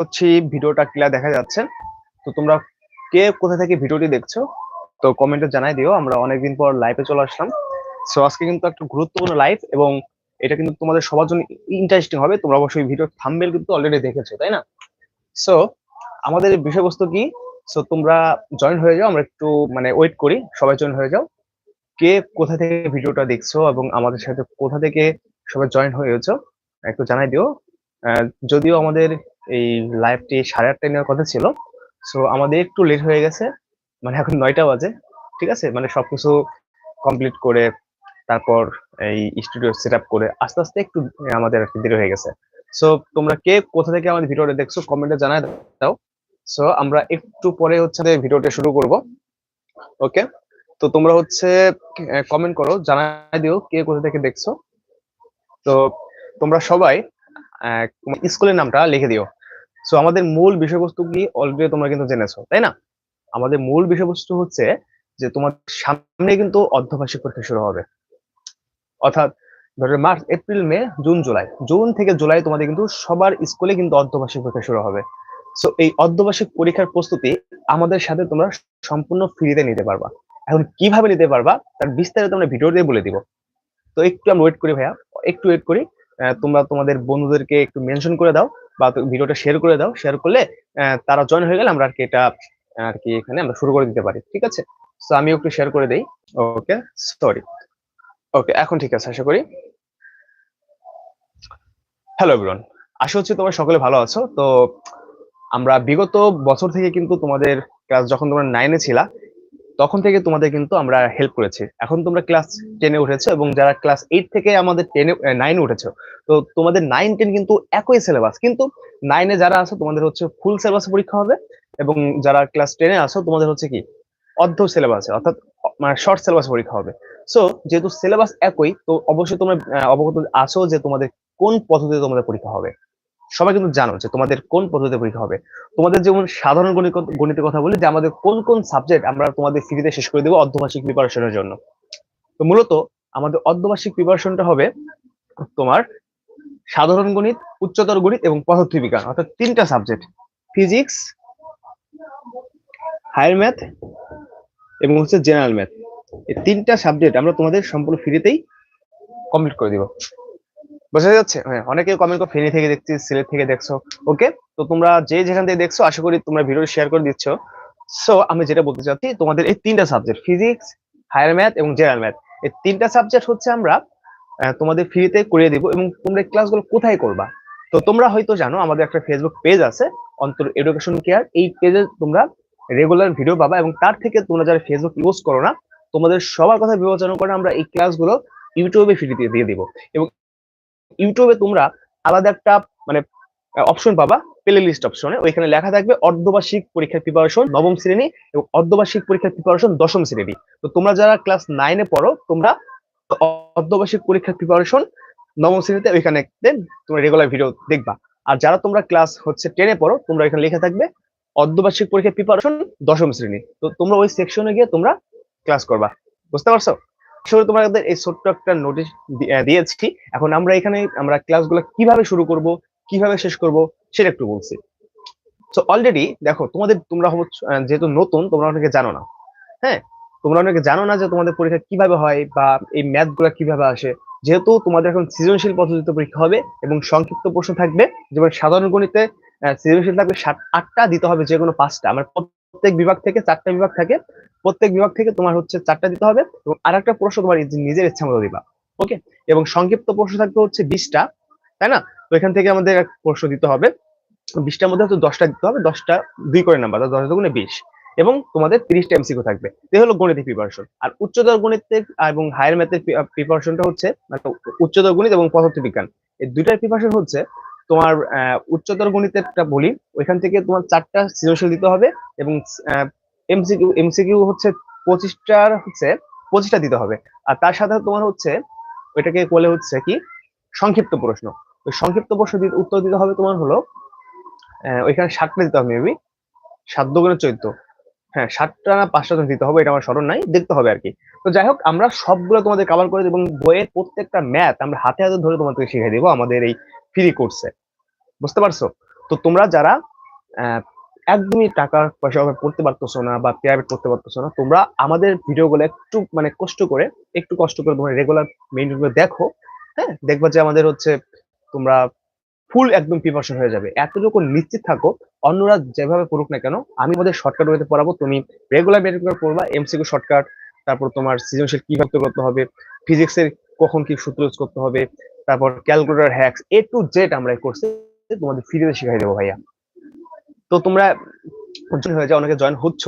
হচ্ছে ভিডিওটা ক্লিয়ার দেখা যাচ্ছে। তো তোমরা কে কোথা থেকে ভিডিওটি দেখছ, তো কমেন্টে জানাই দিও। আমরা অনেকদিন পর লাইভে চলে আসলাম। সো আজকে কিন্তু একটা গুরুত্বপূর্ণ লাইভ এবং এটা কিন্তু তোমাদের সবার জন্য ইন্টারেস্টিং হবে। তোমরা অবশ্যই ভিডিও থাম্বেল কিন্তু অলরেডি দেখেছ, তাই না? সো আমাদের বিষয়বস্তু কি? সো তোমরা জয়েন হয়ে যাও। আমরা একটু মানে ওয়েট করি। সবাই জয়েন হয়ে যাও। কে কোথা থেকে ভিডিওটা দেখছ এবং আমাদের সাথে কোথা থেকে সবাই জয়েন হয়েছো, একটু জানাই দিও। যদিও আমাদের এই লাইভটি সাড়ে আটটায় নেওয়ার কথা ছিল। সো আমাদের একটু লেট হয়ে গেছে। মানে এখন নয়টা বাজে। ঠিক আছে? মানে সবকিছু কমপ্লিট করে, তারপর এই স্টুডিও সেট করে আস্তে আস্তে একটু আমাদের আর দেরি হয়ে গেছে। সো তোমরা কে কোথা থেকে আমাদের ভিডিওটা দেখছ কমেন্টে জানাই দাও। সো আমরা একটু পরে হচ্ছে ভিডিওটা শুরু করব। ওকে তো তোমরা হচ্ছে কমেন্ট করো জানাই দিও কে কোথা থেকে দেখছ। তো তোমরা সবাই স্কুলের নামটা লিখে দিও। সো আমাদের মূল বিষয়বস্তু কি? অলরেডি তোমরা কিন্তু জেনেছো, তাই না? আমাদের মূল বিষয়বস্তু হচ্ছে যে, তোমার সামনে কিন্তু অর্ধবার্ষিক পরীক্ষা শুরু হবে। অর্থাৎ, ধরো March April May June July June থেকে জুলাই তোমাদের কিন্তু সবার স্কুলে কিন্তু অর্ধবার্ষিক পরীক্ষা শুরু হবে। সো এই অর্ধবার্ষিক পরীক্ষার প্রস্তুতি আমাদের সাথে তোমরা সম্পূর্ণ ফ্রিতে নিতে পারবা। এখন কীভাবে নিতে পারবা? তার বিস্তারিত আমরা ভিডিও দিয়ে বলে দিব। তো একটু আমরা ওয়েট করি ভাইয়া। একটু ওয়েট করি। তোমরা তোমাদের বন্ধুদেরকে একটু মেনশন করে দাও বা ভিডিওটা শেয়ার করে দাও। শেয়ার করলে তারা জয়েন হয়ে গেলে আমরা আর কি এটা, আর কি এখানে আমরা শুরু করে দিতে পারি। ঠিক আছে? তো আমি একটু শেয়ার করে দেই। ওকে সরি ওকে এখন ঠিক আছে, আশা করি। হ্যালো এভরিওয়ান আশা হচ্ছে তোমরা সকলে ভালো আছো। তো আমরা বিগত বছর থেকে কিন্তু তোমাদের ক্লাস যখন তোমরা নাইনে ছিলা তখন থেকে তোমাদের কিন্তু আমরা হেল্প করেছি। এখন তোমরা ক্লাস টেনে উঠেছো এবং যারা ক্লাস এইট থেকে আমাদের টেনে নাইনে উঠেছো, তো তোমাদের নাইন টেন কিন্তু একই সিলেবাস কিন্তু নাইনে যারা আছো তোমাদের হচ্ছে ফুল সিলেবাস পরীক্ষা হবে এবং যারা ক্লাস টেনে আসো তোমাদের হচ্ছে কি? অর্ধ সিলেবাসে অর্থাৎ মানে শর্ট সিলেবাস পরীক্ষা হবে। সো যেহেতু সিলেবাস একই, তো অবশ্যই তোমরা অবগত আসো যে তোমাদের কোন পদ্ধতিতে তোমাদের পরীক্ষা হবে। সবাই কিন্তু জানো যে তোমাদের কোন পদ্ধতিতে পরীক্ষা হবে। তোমাদের যেমন সাধারণ গণিত, গণিতের কথা বলি, যে আমাদের কোন কোন সাবজেক্ট আমরা তোমাদের ফ্রিতে শেষ করে দেবো অর্ধবার্ষিক প্রিপারেশনের জন্য। তো মূলত আমাদের অর্ধবার্ষিক প্রিপারেশনটা হবে তোমার সাধারণ গণিত, উচ্চতর গণিত এবং পদার্থ বিজ্ঞান অর্থাৎ তিনটা সাবজেক্ট ফিজিক্স হায়ার ম্যাথ এবং হচ্ছে জেনারেল ম্যাথ এই তিনটা সাবজেক্ট আমরা তোমাদের সম্পূর্ণ ফ্রিতেই কমপ্লিট করে দিব। বোঝা যাচ্ছে? হ্যাঁ অনেকে কমেন্ট করে ফেনী থেকে দেখছি, সিলেট থেকে দেখছ। ওকে তো তোমরা যে যেখান থেকে দেখছ, আশা করি তোমরা ভিডিও শেয়ার করে দিচ্ছ। সো আমি যেটা বলতে চাচ্ছি, তোমাদের এই তিনটা সাবজেক্ট ফিজিক্স হায়ার ম্যাথ এবং জেনারেল ম্যাথ এই তিনটা সাবজেক্ট হচ্ছে আমরা তোমাদের ফ্রিতে করিয়ে দিব এবং তোমরা ক্লাসগুলো কোথায় করবা? তো তোমরা হয়তো জানো, আমাদের একটা ফেসবুক পেজ আছে, অন্তর এডুকেশন কেয়ার এই পেজে তোমরা রেগুলার ভিডিও পাবা এবং তার থেকে তোমরা যারা ফেসবুক ইউজ করো না, তোমাদের সবার কথা বিবেচনা করে আমরা এই ক্লাসগুলো ইউটিউবে ফ্রিতে দিয়ে দিব। এবং ইউটিউবে তোমরা আলাদা একটা মানে অপশন পাবা প্লে লিস্ট অপশনে ওইখানে লেখা থাকবে অর্ধবার্ষিক পরীক্ষার প্রিপারেশন নবম শ্রেণি এবং অর্ধবার্ষিক পরীক্ষার প্রিপারেশন দশম শ্রেণি। তো তোমরা যারা ক্লাস নাইনে পড়ো, তোমরা অর্ধবার্ষিক পরীক্ষার প্রিপারেশন নবম শ্রেণীতে ওইখানে তোমরা রেগুলার ভিডিও দেখবা। আর যারা তোমরা ক্লাস হচ্ছে টেনে পড়ো, তোমরা এখানে লেখা থাকবে অর্ধবার্ষিক পরীক্ষার প্রিপারেশন দশম শ্রেণি। তো তোমরা ওই সেকশনে গিয়ে তোমরা ক্লাস করবা। বুঝতে পারছ? আসলে তোমাদের এই ছোট্ট একটা নোটিশ দিয়েছি। এখন আমরা এখানে, আমরা ক্লাসগুলো কীভাবে শুরু করব, কীভাবে শেষ করব, সেটা একটু বলছি। তো অলরেডি দেখো, তোমাদের, তোমরা যেহেতু নতুন, তোমরা অনেকে জানো না। হ্যাঁ? তোমরা অনেকে জানো না যে তোমাদের পরীক্ষা কীভাবে হয় বা এই ম্যাথগুলা কীভাবে আসে। যেহেতু তোমাদের এখন সৃজনশীল পদ্ধতিতে পরীক্ষা হবে এবং সংক্ষিপ্ত প্রশ্ন থাকবে। যেমন সাধারণ গণিতে সৃজনশীল থাকবে সাত, আটটা দিতে হবে যে কোনো পাঁচটা। আমার প্রত্যেক বিভাগ থেকে চারটা বিভাগ থাকে। প্রত্যেক বিভাগ থেকে তোমার হচ্ছে চারটা দিতে হবে এবং আর একটা প্রশ্ন তোমার নিজের ইচ্ছা মতো দিবা ওকে এবং সংক্ষিপ্ত প্রশ্ন থাকবে হচ্ছে বিশটা, তাই না? তো এখান থেকে আমাদের এক প্রশ্ন দিতে হবে। বিশটার মধ্যে হচ্ছে দশটা দিতে হবে, দশটা দুই করে নাম্বার দশ দুগুণে বিশ। এবং তোমাদের তিরিশটা এমসিকিউ থাকবে। এই হলো গণিতের প্রিপারেশন আর উচ্চতর গণিতের এবং হায়ার ম্যাথের প্রিপারেশনটা হচ্ছে মানে উচ্চতর গণিত এবং পদার্থ বিজ্ঞান এই দুইটার প্রিপারেশন হচ্ছে তোমার উচ্চতর গণিতেরটা বলি, ওইখান থেকে তোমার চারটা সৃজনশীল দিতে হবে এবং এমসিকিউ এমসিকিউ হচ্ছে পঁচিশটার হচ্ছে, পঁচিশটা দিতে হবে। আর তার সাথে তোমার হচ্ছে ওইটাকে বলে হচ্ছে কি, সংক্ষিপ্ত প্রশ্ন। ওই সংক্ষিপ্ত প্রশ্ন উত্তর দিতে হবে তোমার হলো ওইখানে সাতটা দিতে হবে মেবি সাত দুগুণে চোদ্দ। হ্যাঁ সাতটা না পাঁচটা জন দিতে হবে, এটা আমার স্মরণ নাই, দেখতে হবে আর কি তো যাই হোক, আমরা সবগুলো তোমাদের কভার করে এবং বইয়ের প্রত্যেকটা ম্যাথ আমরা হাতে হাতে ধরে তোমাদেরকে শিখিয়ে দেবো আমাদের এই ফ্রি কোর্সে বুঝতে পারছ? তো তোমরা যারা একদমই টাকার পয়সা পড়তে পারতেছো না বা প্রাইভেট করতে পারতেছো না, তোমরা আমাদের ভিডিওগুলো একটু মানে কষ্ট করে, একটু কষ্ট করে তোমরা রেগুলার মেইনটেইন করে দেখো হ্যাঁ? দেখবা যে আমাদের হচ্ছে তোমরা ফুল একদম প্রিপারেশন হয়ে যাবে। এতটুকু নিশ্চিত থাকো, অন্যরা যেভাবে পড়ুক না কেন, আমি আমাদের শর্টকাট ওয়েতে পড়াবো, তুমি রেগুলার মেনটেন করে পড়বা এমসিকিউ শর্টকাট তারপর তোমার সৃজনশীল কীভাবে করতে হবে ফিজিক্সের কখন কি সূত্র use করতে হবে, তারপর calculator hacks A to Z আমরা কোর্সে তোমাদের ফ্রিতে শিখাই দেবো ভাইয়া। তো তোমরা join হয়ে যাও, অনেকে জয়েন হচ্ছ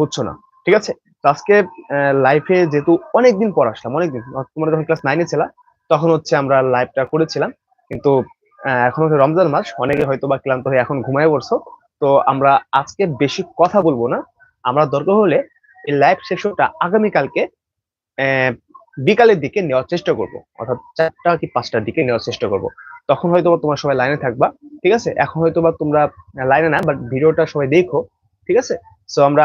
হচ্ছ না, ঠিক আছে? আজকে লাইফে যেহেতু অনেকদিন পর আসলাম, অনেকদিন। তোমরা যখন ক্লাস নাইনে ছিলা তখন হচ্ছে আমরা লাইভটা করেছিলাম। কিন্তু এখন হচ্ছে রমজান মাস, অনেকে হয়তো বা ক্লান্ত হয়ে এখন ঘুমায় পড়ছো। তো আমরা আজকে বেশি কথা বলব না। আমরা দরকার হলে এই লাইভ সেশনটা আগামীকালকে বিকালের দিকে নেওয়ার চেষ্টা করব। অর্থাৎ চারটা কি পাঁচটার দিকে নেওয়ার চেষ্টা করব। তখন হয়তো তোমরা সবাই লাইনে থাকবা, ঠিক আছে? এখন হয়তো বা তোমরা লাইনে না বাট ভিডিওটা সবাই দেখো, ঠিক আছে? সো আমরা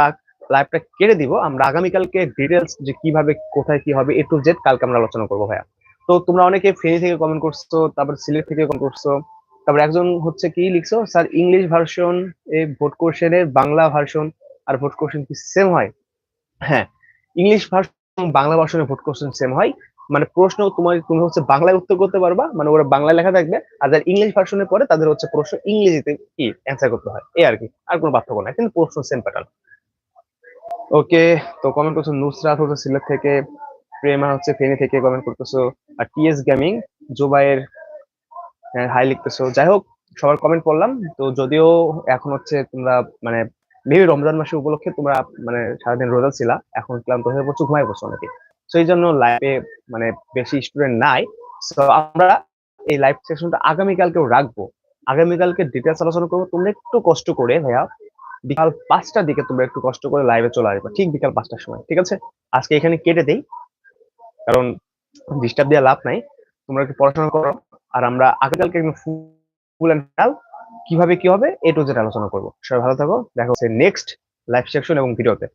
লাইভটা কেটে দিব। আমরা আগামীকালকে ডিটেলস যে কীভাবে, কোথায় কি হবে এ টু জেড কালকে আমরা আলোচনা করব ভাইয়া। তো তোমরা অনেকে ফেনী থেকে কমেন্ট করছ, তারপর সিলেট থেকে কমেন্ট করছ। তারপর একজন হচ্ছে কি লিখছো স্যার ইংলিশ ভার্সন এ ভোট কোশ্চেনের বাংলা ভার্সন আর ভোট কোশ্চেন কি সেম হয়? হ্যাঁ ইংলিশ ভার্সন বাংলা ভার্সনের ভোট কোশ্চেন সেম হয়। মানে প্রশ্ন তোমার তুমি হচ্ছে বাংলায় উত্তর করতে পারবা মানে ওরা বাংলায় লেখা থাকবে, আর যারা ইংলিশ ভার্সনের পরে তাদের হচ্ছে প্রশ্ন ইংরেজিতে কি অ্যান্সার করতে হয় এই আর কি, আর কোনো পার্থক্য নাই, কিন্তু প্রশ্ন সেম প্যাটার্ন ওকে তো কমেন্ট করছ নুসরাত হচ্ছে সিলেট থেকে, প্রেমা হচ্ছে ফেনী থেকে কমেন্ট করতেছো, আর টিএস গেমিং জুবাইয়ের হাই লিখতেছো, যাই হোক, সবার কমেন্ট পড়লাম, তো যদিও এখন হচ্ছে তোমরা মানে মেবি রমজান মাসে উপলক্ষে তোমরা মানে সারাদিন রোজা ছিলা, এখন ক্লান্ত হয়ে পড়ছো ঘুমাই পড়ছো অনেকে এই জন্য লাইভে মানে বেশি স্টুডেন্ট নাই। তো আমরা এই লাইভ সেশনটা আগামীকালকেও রাখব। আগামীকালকে ডিটেলস আলোচনা করব। তোমরা একটু কষ্ট করে ভাইয়া, বিকাল পাঁচটার দিকে তোমরা একটু কষ্ট করে লাইভে চলে আসবে। ঠিক বিকাল পাঁচটার সময়, ঠিক আছে? আজকে এখানে কেটে দেই, কারণ ডিস্টার্ব দেওয়া লাভ নাই। তোমরা একটু পড়াশোনা করো, আর আমরা আগামীকালকে ফুল অ্যান্ড ফাইনাল কীভাবে কি হবে, এ টু জেড আলোচনা করব। সবাই ভালো থাকো। দেখা হচ্ছে নেক্সট লাইভ সেকশন এবং ভিডিওতে